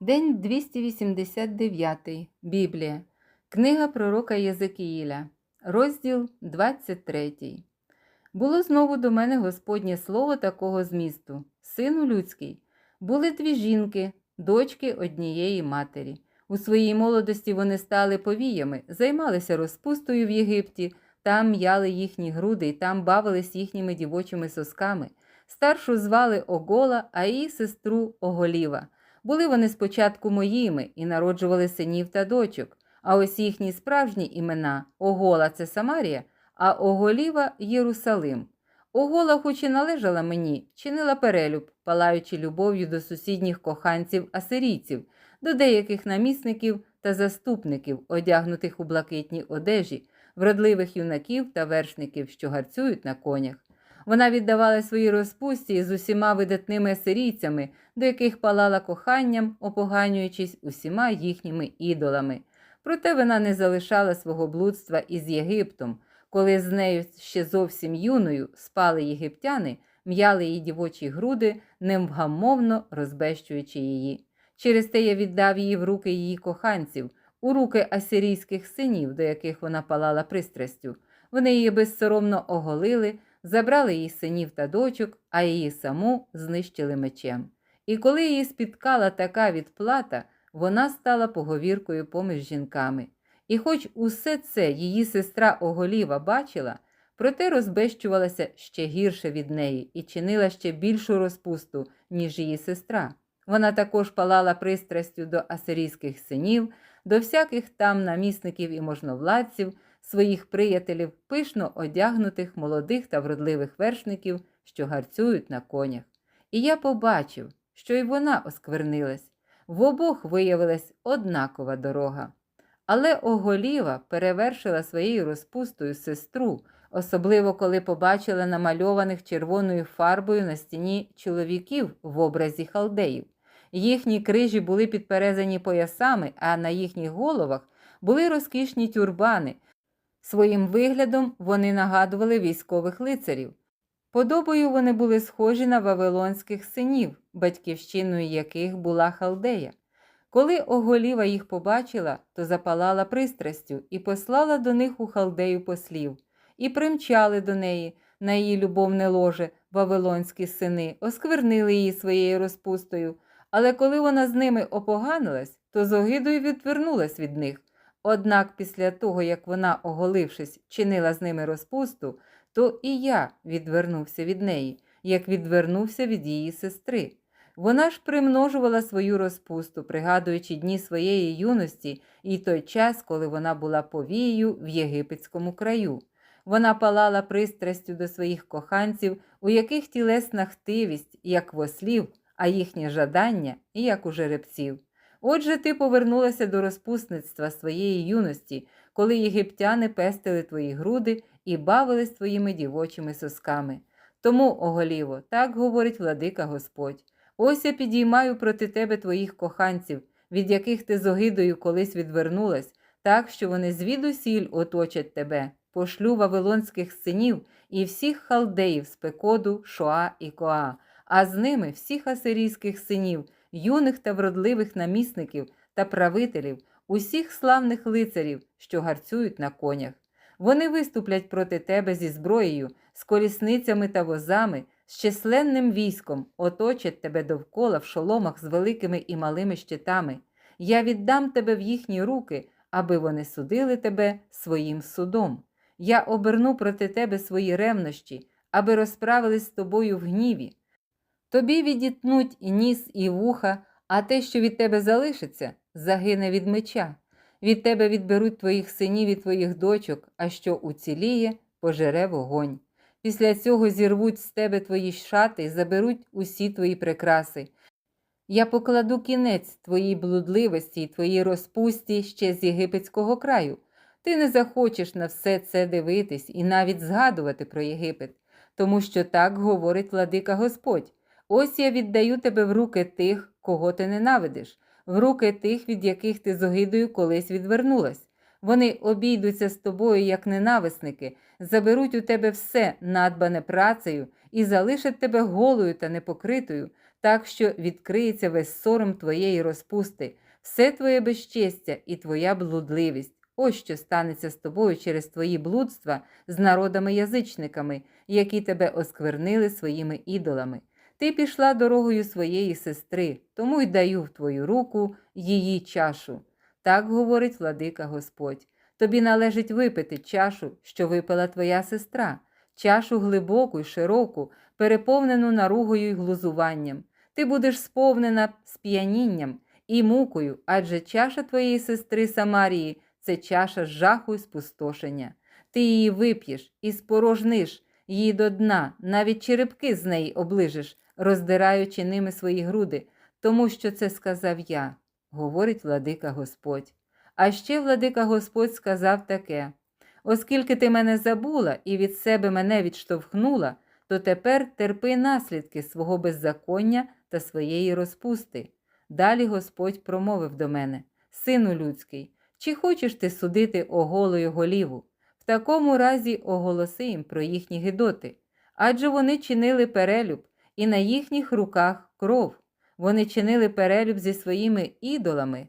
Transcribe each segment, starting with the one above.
День 289. Біблія. Книга пророка Єзекіїля. Розділ 23. Було знову до мене Господнє слово такого змісту. Сину людський. Були дві жінки, дочки однієї матері. У своїй молодості вони стали повіями, займалися розпустою в Єгипті, там м'яли їхні груди і там бавились їхніми дівочими сосками. Старшу звали Огола, а її сестру Оголіва. Були вони спочатку моїми і народжували синів та дочок, а ось їхні справжні імена Огола це Самарія, а Оголіва Єрусалим. Огола, хоч і належала мені, чинила перелюб, палаючи любов'ю до сусідніх коханців асирійців, до деяких намісників та заступників, одягнутих у блакитні одежі, вродливих юнаків та вершників, що гарцюють на конях. Вона віддавала свої розпусті з усіма видатними асирійцями, до яких палала коханням, опоганюючись усіма їхніми ідолами. Проте вона не залишала свого блудства із Єгиптом, коли з нею ще зовсім юною спали єгиптяни, м'яли її дівочі груди, невгамовно розбещуючи її. Через те я віддав її в руки її коханців, у руки асирійських синів, до яких вона палала пристрастю. Вони її безсоромно оголили, забрали її синів та дочок, а її саму знищили мечем. І коли її спіткала така відплата, вона стала поговіркою поміж жінками. І хоч усе це її сестра Оголіва бачила, проте розбещувалася ще гірше від неї і чинила ще більшу розпусту, ніж її сестра. Вона також палала пристрастю до асирійських синів, до всяких там намісників і можновладців, своїх приятелів, пишно одягнутих молодих та вродливих вершників, що гарцюють на конях. І я побачив, що й вона осквернилась. В обох виявилась однакова дорога. Але Оголіва перевершила своєю розпустою сестру, особливо коли побачила намальованих червоною фарбою на стіні чоловіків в образі халдеїв. Їхні крижі були підперезані поясами, а на їхніх головах були розкішні тюрбани. Своїм виглядом вони нагадували військових лицарів. Подобою вони були схожі на вавилонських синів, батьківщиною яких була халдея. Коли Оголіва їх побачила, то запалала пристрастю і послала до них у халдею послів, і примчали до неї на її любовне ложе вавилонські сини, осквернили її своєю розпустою. Але коли вона з ними опоганилась, то з огидою відвернулась від них. Однак після того, як вона, оголившись, чинила з ними розпусту, то і я відвернувся від неї, як відвернувся від її сестри. Вона ж примножувала свою розпусту, пригадуючи дні своєї юності і той час, коли вона була повією в єгипетському краю. Вона палала пристрастю до своїх коханців, у яких тілесна хтивість, як вослів, а їхнє жадання, як у жеребців. Отже, ти повернулася до розпусництва своєї юності, коли єгиптяни пестили твої груди і бавились твоїми дівочими сосками. Тому, Оголіво, так говорить владика Господь. Ось я підіймаю проти тебе твоїх коханців, від яких ти з огидою колись відвернулась, так що вони звідусіль оточать тебе, пошлю вавилонських синів і всіх халдеїв з Пекоду, Шоа і Коа, а з ними всіх асирійських синів, юних та вродливих намісників та правителів, усіх славних лицарів, що гарцюють на конях. Вони виступлять проти тебе зі зброєю, з колісницями та возами, з численним військом, оточать тебе довкола в шоломах з великими і малими щитами. Я віддам тебе в їхні руки, аби вони судили тебе своїм судом. Я оберну проти тебе свої ревнощі, аби розправились з тобою в гніві. Тобі відітнуть і ніс, і вуха, а те, що від тебе залишиться, загине від меча. Від тебе відберуть твоїх синів і твоїх дочок, а що уціліє, пожере вогонь. Після цього зірвуть з тебе твої шати і заберуть усі твої прикраси. Я покладу кінець твоїй блудливості і твоїй розпусті ще з єгипетського краю. Ти не захочеш на все це дивитись і навіть згадувати про Єгипет, тому що так говорить владика Господь. Ось я віддаю тебе в руки тих, кого ти ненавидиш, в руки тих, від яких ти з огидою колись відвернулась. Вони обійдуться з тобою як ненависники, заберуть у тебе все, надбане працею, і залишать тебе голою та непокритою, так що відкриється весь сором твоєї розпусти, все твоє безчестя і твоя блудливість. Ось що станеться з тобою через твої блудства з народами-язичниками, які тебе осквернили своїми ідолами. Ти пішла дорогою своєї сестри, тому й даю в твою руку її чашу. Так говорить владика Господь. Тобі належить випити чашу, що випила твоя сестра, чашу глибоку й широку, переповнену наругою й глузуванням. Ти будеш сповнена сп'янінням і мукою, адже чаша твоєї сестри Самарії це чаша жаху й спустошення. Ти її вип'єш і спорожниш її до дна, навіть черепки з неї оближеш, роздираючи ними свої груди, тому що це сказав я, говорить владика Господь. А ще владика Господь сказав таке: оскільки ти мене забула і від себе мене відштовхнула, то тепер терпи наслідки свого беззаконня та своєї розпусти. Далі Господь промовив до мене: Сину людський, чи хочеш ти судити оголою голіву? В такому разі оголоси їм про їхні гидоти, адже вони чинили перелюб, і на їхніх руках кров. Вони чинили перелюб зі своїми ідолами.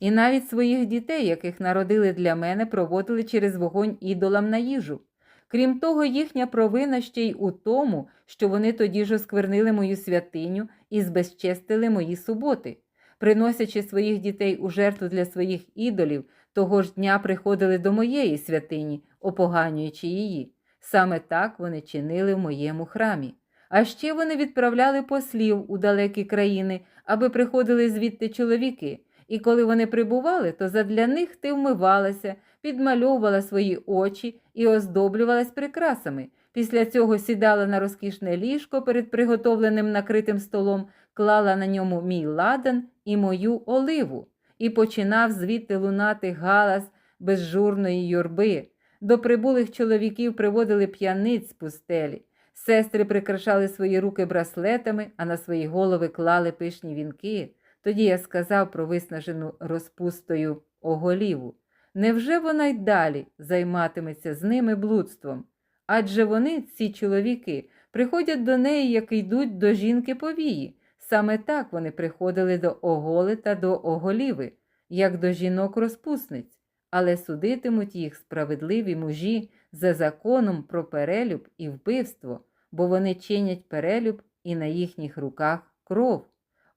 І навіть своїх дітей, яких народили для мене, проводили через вогонь ідолам на їжу. Крім того, їхня провина ще й у тому, що вони тоді ж осквернили мою святиню і збезчестили мої суботи. Приносячи своїх дітей у жертву для своїх ідолів, того ж дня приходили до моєї святині, опоганюючи її. Саме так вони чинили в моєму храмі. А ще вони відправляли послів у далекі країни, аби приходили звідти чоловіки. І коли вони прибували, то задля них ти вмивалася, підмальовувала свої очі і оздоблювалась прикрасами. Після цього сідала на розкішне ліжко перед приготовленим накритим столом, клала на ньому мій ладан і мою оливу, і починав звідти лунати галас безжурної юрби. До прибулих чоловіків приводили п'яниць з пустелі. Сестри прикрашали свої руки браслетами, а на свої голови клали пишні вінки. Тоді я сказав про виснажену розпустою оголіву. Невже вона й далі займатиметься з ними блудством? Адже вони, ці чоловіки, приходять до неї, як йдуть до жінки повії. Саме так вони приходили до оголи та до оголіви, як до жінок розпусниць, але судитимуть їх справедливі мужі за законом про перелюб і вбивство, бо вони чинять перелюб і на їхніх руках кров.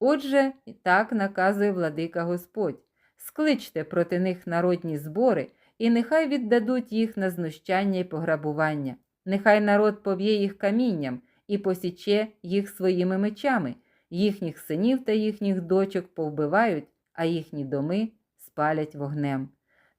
Отже, так наказує владика Господь скличте проти них народні збори, і нехай віддадуть їх на знущання і пограбування. Нехай народ поб'є їх камінням і посіче їх своїми мечами, їхніх синів та їхніх дочок повбивають, а їхні доми спалять вогнем.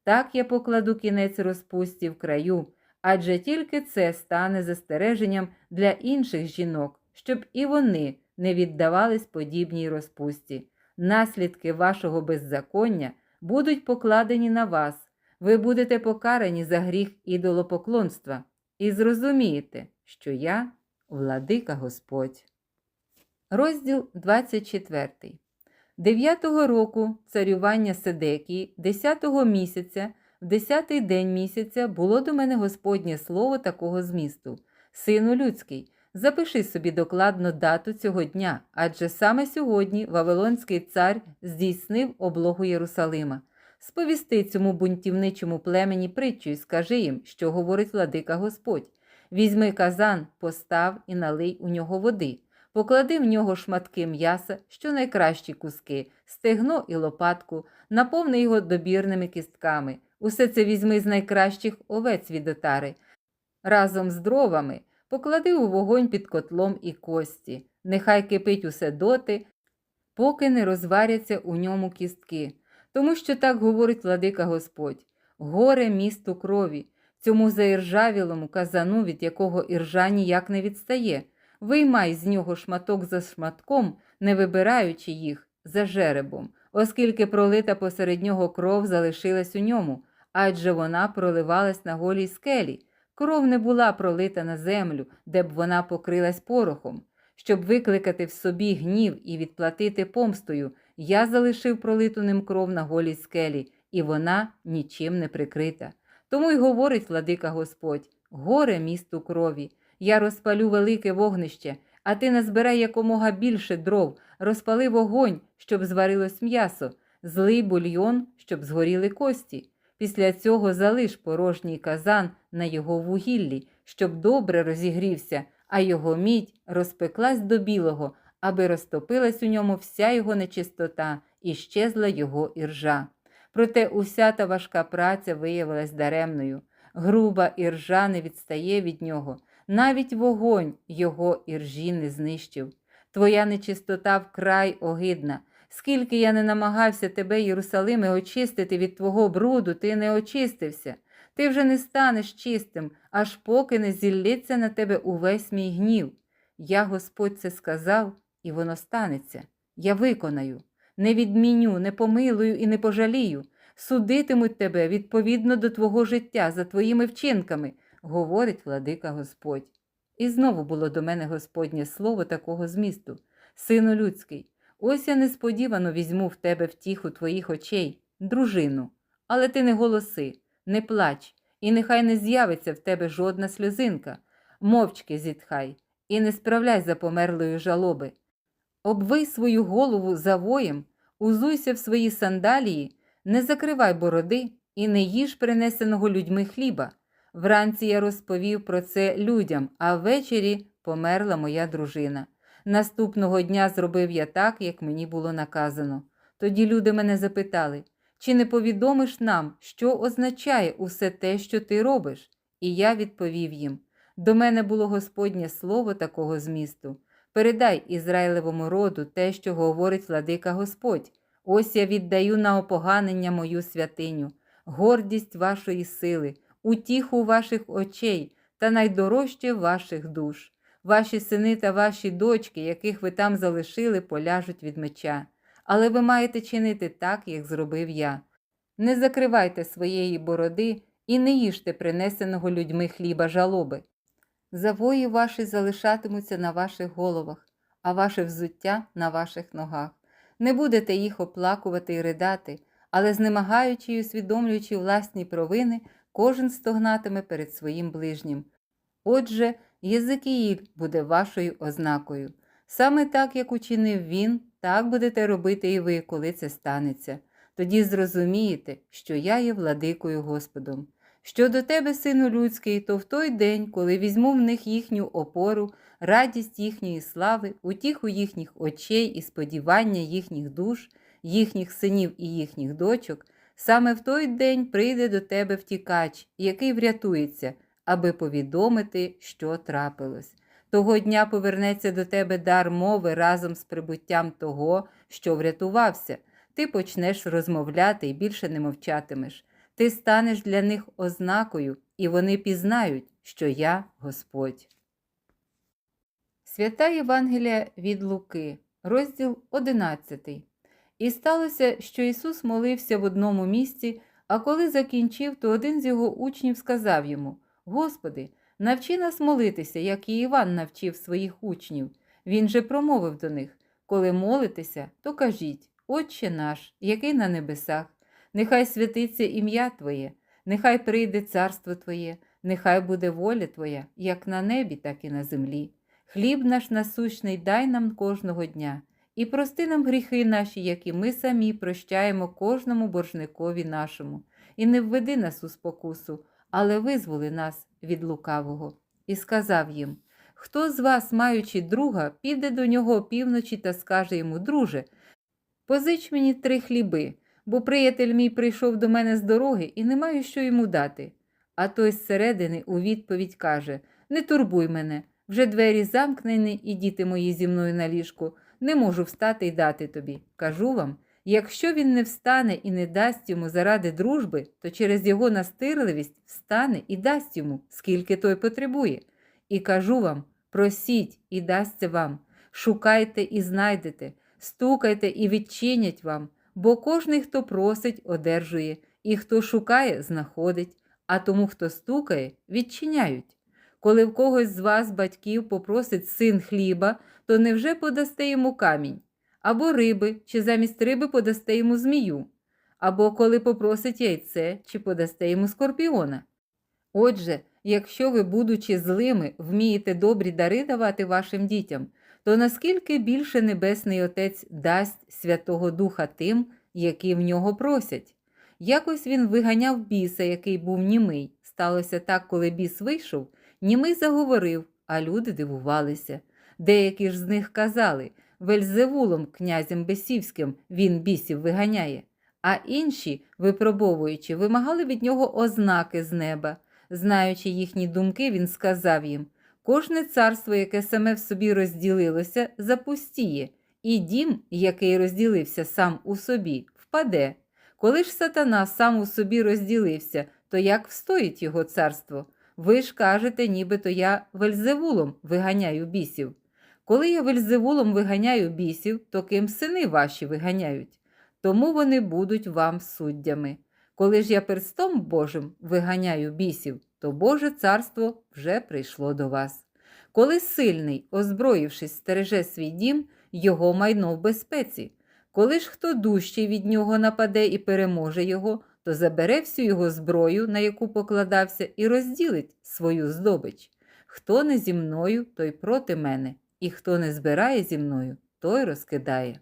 Так я покладу кінець розпусті в краю, адже тільки це стане застереженням для інших жінок, щоб і вони не віддавались подібній розпусті. Наслідки вашого беззаконня будуть покладені на вас, ви будете покарані за гріх ідолопоклонства, і зрозумієте, що я владика Господь. Розділ 24. Дев'ятого року царювання Седекії, десятого місяця, в десятий день місяця було до мене Господнє слово такого змісту. Сину людський, запиши собі докладно дату цього дня, адже саме сьогодні Вавилонський цар здійснив облогу Єрусалима. Сповісти цьому бунтівничому племені притчу і скажи їм, що говорить владика Господь. Візьми казан, постав і налий у нього води. Поклади в нього шматки м'яса, що найкращі куски, стегно і лопатку, наповни його добірними кістками. Усе це візьми з найкращих овець від отари. Разом з дровами поклади у вогонь під котлом і кості. Нехай кипить усе доти, поки не розваряться у ньому кістки. Тому що так говорить владика Господь горе місту крові, цьому заіржавілому казану, від якого іржа ніяк не відстає. Виймай з нього шматок за шматком, не вибираючи їх за жеребом, оскільки пролита посеред нього кров залишилась у ньому, адже вона проливалась на голій скелі. Кров не була пролита на землю, де б вона покрилась порохом. Щоб викликати в собі гнів і відплатити помстою, я залишив пролиту ним кров на голій скелі, і вона нічим не прикрита. Тому й говорить владика Господь: горе місту крові. Я розпалю велике вогнище, а ти назбирай якомога більше дров, розпали вогонь, щоб зварилось м'ясо, злий бульйон, щоб згоріли кості. Після цього залиш порожній казан на його вугіллі, щоб добре розігрівся, а його мідь розпеклась до білого, аби розтопилась у ньому вся його нечистота і щезла його іржа. Проте уся та важка праця виявилась даремною. Груба іржа не відстає від нього, навіть вогонь його іржі не знищив. Твоя нечистота вкрай огидна. Скільки я не намагався тебе, Єрусалиме, очистити від твого бруду, ти не очистився. Ти вже не станеш чистим, аж поки не зіллється на тебе увесь мій гнів. Я, Господь, це сказав, і воно станеться. Я виконаю, не відміню, не помилую і не пожалію. Судитимуть тебе відповідно до твого життя за твоїми вчинками, говорить владика Господь. І знову було до мене Господнє слово такого змісту. Сину людський, ось я несподівано візьму в тебе втіху твоїх очей, дружину, але ти не голоси, не плач, і нехай не з'явиться в тебе жодна сльозинка, мовчки зітхай, і не справляй за померлою жалоби. Обвий свою голову завоєм, узуйся в свої сандалії, не закривай бороди і не їж принесеного людьми хліба. Вранці я розповів про це людям, а ввечері померла моя дружина. Наступного дня зробив я так, як мені було наказано. Тоді люди мене запитали, чи не повідомиш нам, що означає усе те, що ти робиш? І я відповів їм: до мене було Господнє слово такого змісту. Передай Ізраїлевому роду те, що говорить владика Господь. Ось я віддаю на опоганення мою святиню, гордість вашої сили, утіху ваших очей та найдорожче ваших душ. Ваші сини та ваші дочки, яких ви там залишили, поляжуть від меча. Але ви маєте чинити так, як зробив я. Не закривайте своєї бороди і не їжте принесеного людьми хліба жалоби. Завої ваші залишатимуться на ваших головах, а ваше взуття на ваших ногах. Не будете їх оплакувати і ридати, але, знемагаючи і усвідомлюючи власні провини, кожен стогнатиме перед своїм ближнім. Отже, Єзикіїль буде вашою ознакою. Саме так, як учинив він, так будете робити і ви, коли це станеться. Тоді зрозумієте, що я є владикою Господом. Щодо тебе, сину людський, то в той день, коли візьму в них їхню опору, радість їхньої слави, утіху їхніх очей і сподівання їхніх душ, їхніх синів і їхніх дочок, саме в той день прийде до тебе втікач, який врятується, аби повідомити, що трапилось. Того дня повернеться до тебе дар мови разом з прибуттям того, що врятувався. Ти почнеш розмовляти і більше не мовчатимеш. Ти станеш для них ознакою, і вони пізнають, що я Господь. Свята Євангелія від Луки, розділ 11. І сталося, що Ісус молився в одному місці, а коли закінчив, то один з його учнів сказав йому: Господи, навчи нас молитися, як і Іван навчив своїх учнів. Він же промовив до них: Коли молитеся, то кажіть, Отче наш, який на небесах, нехай святиться ім'я Твоє, нехай прийде царство Твоє, нехай буде воля Твоя, як на небі, так і на землі. Хліб наш насущний дай нам кожного дня, і прости нам гріхи наші, які ми самі прощаємо кожному боржникові нашому, і не введи нас у спокусу, але визволи нас від лукавого. І сказав їм: Хто з вас, маючи друга, піде до нього опівночі та скаже йому, друже, позич мені три хліби, бо приятель мій прийшов до мене з дороги і не маю що йому дати. А той зсередини у відповідь каже: Не турбуй мене, вже двері замкнені, і діти мої зі мною на ліжку, не можу встати й дати тобі. Кажу вам, якщо він не встане і не дасть йому заради дружби, то через його настирливість встане і дасть йому, скільки той потребує. І кажу вам: просіть і дасться вам, шукайте і знайдете, стукайте і відчинять вам, бо кожний, хто просить, одержує, і хто шукає, знаходить, а тому, хто стукає, відчиняють. Коли в когось з вас, батьків, попросить син хліба, то невже подасте йому камінь, або риби, чи замість риби подасте йому змію, або коли попросить яйце, чи подасте йому скорпіона. Отже, якщо ви, будучи злими, вмієте добрі дари давати вашим дітям, то наскільки більше Небесний Отець дасть Святого Духа тим, які в нього просять? Якось він виганяв біса, який був німий. Сталося так, коли біс вийшов, німий заговорив, а люди дивувалися. Деякі ж з них казали Вельзевулом, князем Бесівським, він бісів виганяє. А інші, випробовуючи, вимагали від нього ознаки з неба. Знаючи їхні думки, він сказав їм кожне царство, яке саме в собі розділилося, запустіє, і дім, який розділився сам у собі, впаде. Коли ж сатана сам у собі розділився, то як встоїть його царство? Ви ж кажете, нібито я вельзевулом виганяю бісів. Коли я вельзевулом виганяю бісів, то ким сини ваші виганяють? Тому вони будуть вам суддями. Коли ж я перстом Божим виганяю бісів, то Боже царство вже прийшло до вас. Коли сильний, озброївшись, стереже свій дім, його майно в безпеці. Коли ж хто дужчий від нього нападе і переможе його, то забере всю його зброю, на яку покладався, і розділить свою здобич. Хто не зі мною, той проти мене, і хто не збирає зі мною, той розкидає.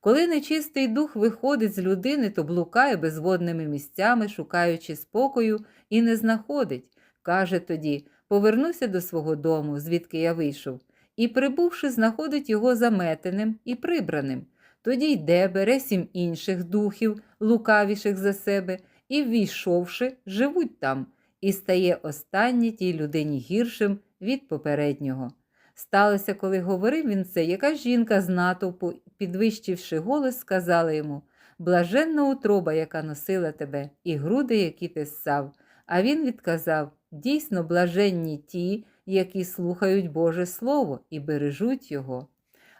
Коли нечистий дух виходить з людини, то блукає безводними місцями, шукаючи спокою, і не знаходить. Каже тоді Повернуся до свого дому, звідки я вийшов, і, прибувши, знаходить його заметеним і прибраним. Тоді йде, бере сім інших духів, лукавіших за себе, і, ввійшовши, живуть там, і стає останнє тій людині гіршим від попереднього. Сталося, коли говорив він це, яка жінка з натовпу, підвищивши голос, сказала йому Блаженна утроба, яка носила тебе, і груди, які ти ссав. А він відказав дійсно блаженні ті, які слухають Боже Слово і бережуть його.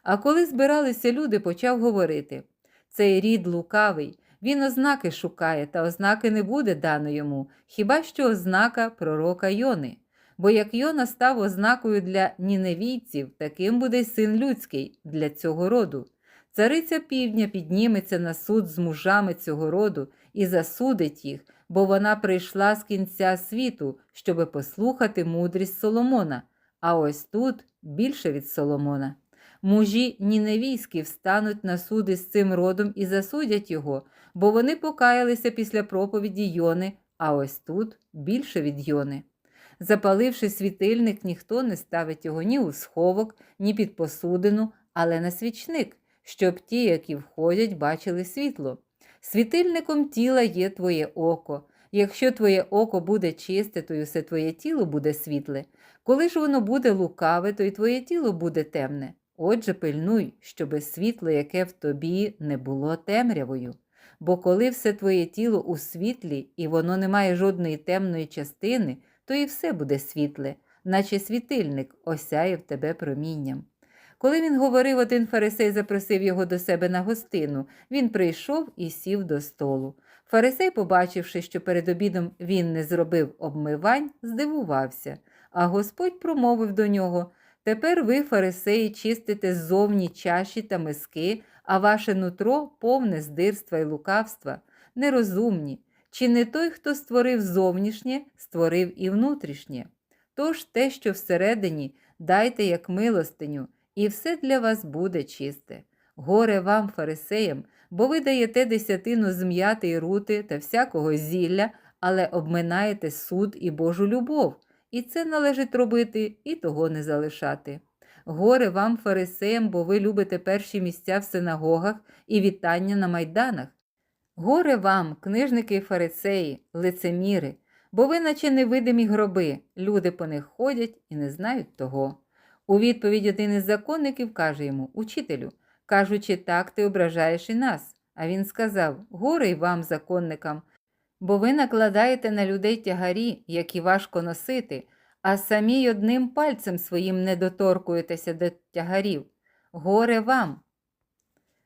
А коли збиралися люди, почав говорити цей рід лукавий, він ознаки шукає, та ознаки не буде дано йому, хіба що ознака пророка Йони. Бо як Йона став ознакою для ніневійців, таким буде й син людський для цього роду. Цариця півдня підніметься на суд з мужами цього роду і засудить їх, бо вона прийшла з кінця світу, щоби послухати мудрість Соломона, а ось тут більше від Соломона. Мужі ніневійські встануть на суди з цим родом і засудять його, бо вони покаялися після проповіді Йони, а ось тут більше від Йони. Запаливши світильник, ніхто не ставить його ні у сховок, ні під посудину, але на свічник, щоб ті, які входять, бачили світло. Світильником тіла є твоє око. Якщо твоє око буде чисте, то й усе твоє тіло буде світле. Коли ж воно буде лукаве, то й твоє тіло буде темне. Отже, пильнуй, щоби світло, яке в тобі, не було темрявою. Бо коли все твоє тіло у світлі, і воно не має жодної темної частини, то і все буде світле, наче світильник осяяв тебе промінням. Коли він говорив, один фарисей запросив його до себе на гостину. Він прийшов і сів до столу. Фарисей, побачивши, що перед обідом він не зробив обмивань, здивувався, а Господь промовив до нього Тепер ви, фарисеї, чистите ззовні чаші та миски, а ваше нутро повне здирства і лукавства, нерозумні. Чи не той, хто створив зовнішнє, створив і внутрішнє? Тож те, що всередині, дайте як милостиню і все для вас буде чисте. Горе вам, фарисеям, бо ви даєте десятину зм'яти й рути та всякого зілля, але обминаєте суд і Божу любов, і це належить робити і того не залишати. Горе вам, фарисеям, бо ви любите перші місця в синагогах і вітання на майданах. Горе вам, книжники і фарисеї, лицеміри, бо ви, наче невидимі гроби, люди по них ходять і не знають того. У відповідь один із законників каже йому Учителю, кажучи так, ти ображаєш і нас. А він сказав Горе й вам, законникам, бо ви накладаєте на людей тягарі, які важко носити, а самі одним пальцем своїм не доторкуєтеся до тягарів. Горе вам.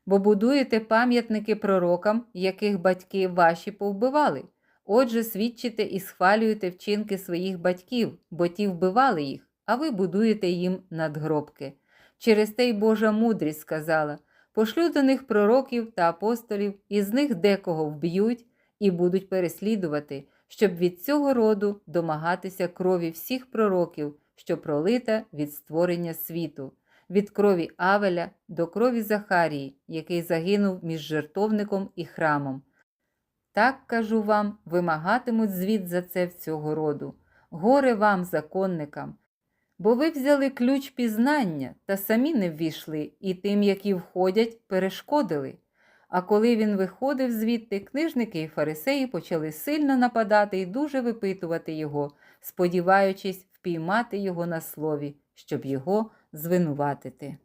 Бо будуєте пам'ятники пророкам, яких батьки ваші повбивали. Отже, свідчите і схвалюєте вчинки своїх батьків, бо ті вбивали їх а ви будуєте їм надгробки. Через те й Божа мудрість сказала пошлю до них пророків та апостолів, і з них декого вб'ють і будуть переслідувати, щоб від цього роду домагатися крові всіх пророків, що пролита від створення світу. Від крові Авеля до крові Захарії, який загинув між жертовником і храмом. Так, кажу вам, вимагатимуть звіт за це в цього роду. Горе вам, законникам, бо ви взяли ключ пізнання та самі не ввійшли, і тим, які входять, перешкодили. А коли він виходив звідти, книжники і фарисеї почали сильно нападати і дуже випитувати його, сподіваючись впіймати його на слові, щоб його звинуватити.